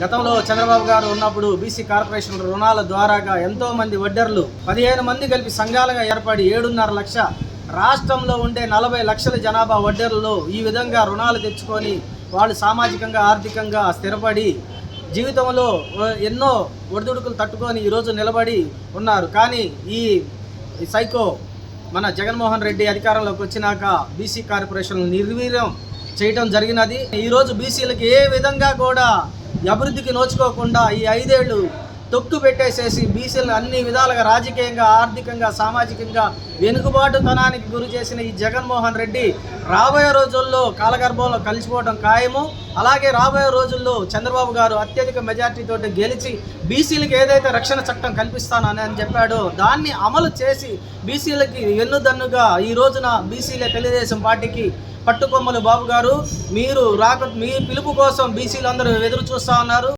గతంలో చంద్రబాబు గారు ఉన్నప్పుడు బీసీ కార్పొరేషన్ రుణాల ద్వారాగా ఎంతో మంది వడ్డర్లు పదిహేను మంది కలిపి సంఘాలుగా ఏర్పడి ఏడున్నర లక్ష రాష్ట్రంలో ఉండే నలభై లక్షల జనాభా వడ్డర్లలో ఈ విధంగా రుణాలు తెచ్చుకొని వాళ్ళు సామాజికంగా ఆర్థికంగా స్థిరపడి జీవితంలో ఎన్నో ఒడిదుడుకులు తట్టుకొని ఈరోజు నిలబడి ఉన్నారు. కానీ ఈ సైకో మన జగన్మోహన్ రెడ్డి అధికారంలోకి వచ్చినాక బీసీ కార్పొరేషన్ నిర్వీర్యం చేయటం జరిగినది. ఈరోజు బీసీలకి ఏ విధంగా కూడా అభివృద్ధికి నోచుకోకుండా ఈ ఐదేళ్ళు తొక్కు పెట్టేసేసి బీసీలను అన్ని విధాలుగా రాజకీయంగా ఆర్థికంగా సామాజికంగా వెనుకబాటుతనానికి గురి చేసిన ఈ జగన్మోహన్ రెడ్డి రాబోయే రోజుల్లో కాలగర్భంలో కలిసిపోవడం ఖాయము. అలాగే రాబోయే రోజుల్లో చంద్రబాబు గారు అత్యధిక మెజార్టీతో గెలిచి బీసీలకు ఏదైతే రక్షణ చట్టం కల్పిస్తానని అని చెప్పాడో దాన్ని అమలు చేసి బీసీలకి ఎన్నుదన్నుగా ఈ రోజున బీసీలే తెలుగుదేశం పార్టీకి పట్టుకొమ్మలు బాబు గారు. మీరు రాక మీ పిలుపు కోసం బీసీలు అందరూ ఎదురు చూస్తూ ఉన్నారు.